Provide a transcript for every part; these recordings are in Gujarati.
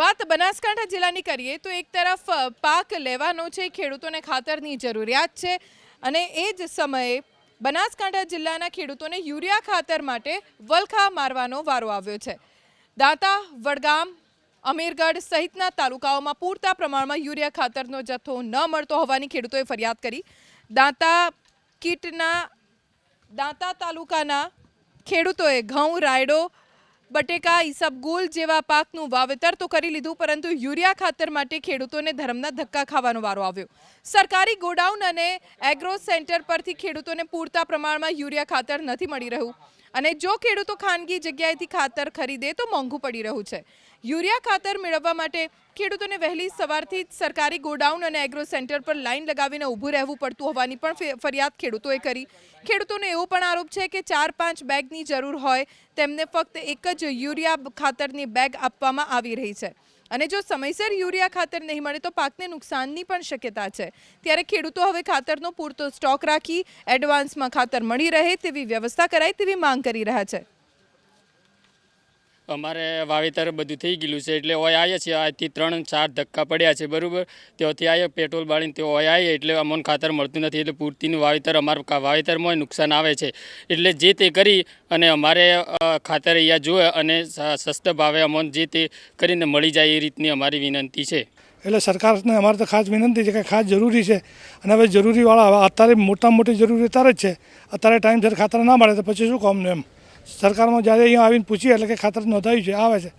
વાત બનાસકાંઠા જિલ્લાની કરીએ તો એક તરફ પાક લેવાનો છે, ખેડૂતોને ખાતરની જરૂરિયાત છે અને એ જ સમયે બનાસકાંઠા જિલ્લાના ખેડૂતોને યુરિયા ખાતર માટે વલખા મારવાનો વારો આવ્યો છે. દાંતા, વડગામ, અમીરગઢ સહિતના તાલુકાઓમાં પૂરતા પ્રમાણમાં યુરિયા ખાતરનો જથ્થો ન મળતો હોવાની ખેડૂતોએ ફરિયાદ કરી. દાંતા કીટના, દાંતા તાલુકાના ખેડૂતોએ ઘઉં, રાયડો બટેકા ઈસબગુલ જેવા પાકનું વાવેતર તો કરી લીધું, પરંતુ યુરિયા ખાતર માટે ખેડૂતોને ધર્મના ધક્કા ખાવાનો વારો આવ્યો. સરકારી ગોડાઉન અને એગ્રો સેન્ટર પરથી ખેડૂતોને પૂરતા પ્રમાણમાં યુરિયા ખાતર નથી મળી રહ્યું. અને જો ખેડૂતો ખાનગી જગ્યાએથી ખાતર ખરીદે તો મોંઘું પડી રહ્યું છે. યુરિયા ખાતર મેળવવા માટે ખેડૂતોને વહેલી સવારથી સરકારી ગોડાઉન અને એગ્રો સેન્ટર પર લાઈન લગાવીને ઊભું રહેવું પડતું હોવાની પણ ફરિયાદ ખેડૂતોએ કરી. ખેડૂતોને એવો પણ આરોપ છે કે ચાર પાંચ બેગની જરૂર હોય તેમને ફક્ત એક જ યુરિયા ખાતરની બેગ આપવામાં આવી રહી છે. અને જો સમયસર યુરિયા ખાતર નહીં મળે તો પાકને નુકસાનની પણ શક્યતા છે. ત્યારે ખેડૂતો હવે ખાતરનો પૂરતો સ્ટોક રાખી એડવાન્સમાં ખાતર મળી રહે તેવી વ્યવસ્થા કરાય તેવી માંગ કરી રહ્યા છે. અમારે વાવેતર બધું થઈ ગયેલું છે એટલે ઓય આવીએ છીએ આજથી ત્રણ ચાર ધક્કા પડ્યા છે, બરાબર? ત્યાંથી આવીએ પેટ્રોલ બાળીને તે ઓય આવીએ એટલે અમને ખાતર મળતું નથી. એટલે પૂરતીનું વાવેતર અમારું વાવેતરમાં નુકસાન આવે છે. એટલે જે તે કરી અને અમારે ખાતર અહીંયા જોવે અને સસ્તા ભાવે અમને જે તે કરીને મળી જાય એ રીતની અમારી વિનંતી છે. એટલે સરકારને અમારે તો ખાસ વિનંતી છે કે ખાસ જરૂરી છે. અને હવે જરૂરીવાળા, અત્યારે મોટા મોટી જરૂરી અત્યારે જ છે. અત્યારે ટાઈમસર ખાતર ના મળે તો પછી શું કામનું એમ? સરકારમાં જ્યારે અહીંયા આવીને પૂછીએ એટલે કે ખાતર નોંધાયું છે, આવે છે.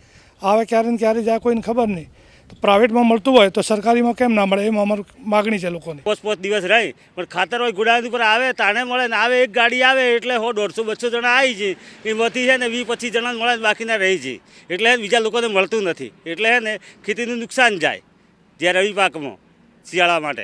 આવે ક્યારે ને ક્યારે જાય કોઈને ખબર નહીં. તો પ્રાઇવેટમાં મળતું હોય તો સરકારીમાં કેમ ના મળે, એમ અમારું માગણી છે લોકોની. પોચ પોચ દિવસ રહી, પણ ખાતર હોય ગોડાઉન ઉપર આવે, તાણે મળે ને આવે, એક ગાડી આવે એટલે હો, દોઢસો, બસો જણા આવી છે એમાંથી છે ને, વીસ, પચીસ જણા મળે બાકીના રહી છે એટલે બીજા લોકોને મળતું નથી. એટલે ને ખેતીનું નુકસાન જાય જ્યારે રવિ પાકમાં શિયાળા માટે.